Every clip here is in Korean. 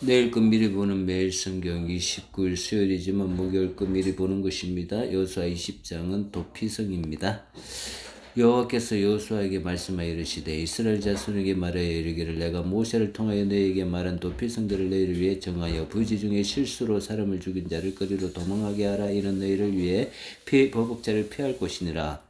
내일 그 미리 보는 매일 성경 29일 수요일이지만 목요일 그 미리 보는 것입니다. 여호수아 20장은 도피성입니다. 여호와께서 여호수아에게 말씀하여 이르시되 이스라엘 자손에게 말하여 이르기를 내가 모세를 통하여 너에게 말한 도피성들을 너희를 위해 정하여 부지 중에 실수로 사람을 죽인 자를 거리로 도망하게 하라 이는 너희를 위해 피해 보복자를 피할 것이니라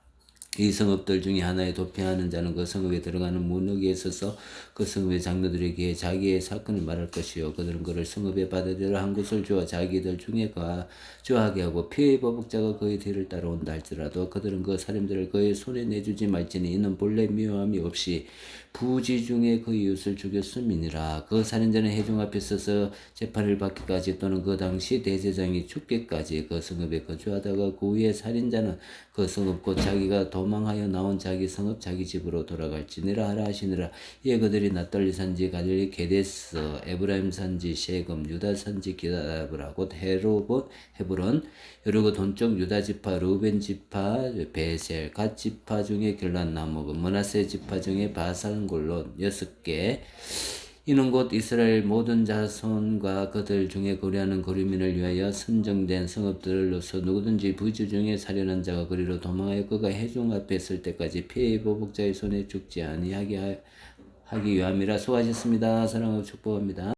이 성읍들 중에 하나에 도피하는 자는 그 성읍에 들어가는 문턱에 있어서 그 성읍의 장로들에게 자기의 사건을 말할 것이요. 그들은 그를 성읍에 받아들여 한 곳을 주어 자기들 중에 거주하게 하고 피해 보복자가 그의 뒤를 따라온다 할지라도 그들은 그 사람들을 그의 손에 내주지 말지니 이는 본래 미워함이 없이 부지 중에 그 이웃을 죽였음이니라. 그 살인자는 해중 앞에 서서 재판을 받기까지 또는 그 당시 대제장이 죽기까지 그 성읍에 거주하다가 그 후에 살인자는 그 성읍 곧 자기가 도 망하여 나온 자기 성읍 자기 집으로 돌아갈지니라 하라 하시니라. 이에 그들이 낫달리 산지 갈릴리 게데스 에브라임 산지 셰금 유다 산지 기다브라 곧 헤로봇 헤브론 그 동쪽 유다 지파 루벤 지파 베셀 갓 지파 중에 결란 나무 문하세 지파 중에 바산골로 여섯 개 이는 곧 이스라엘 모든 자손과 그들 중에 거류하는 거류민을 위하여 선정된 성읍들로서 누구든지 부주 중에 살려는 자가 그리로 도망하여 그가 해중 앞에 있을 때까지 피해 보복자의 손에 죽지 아니하게 하- 하기 위함이라 수고하셨습니다. 사랑하고 축복합니다.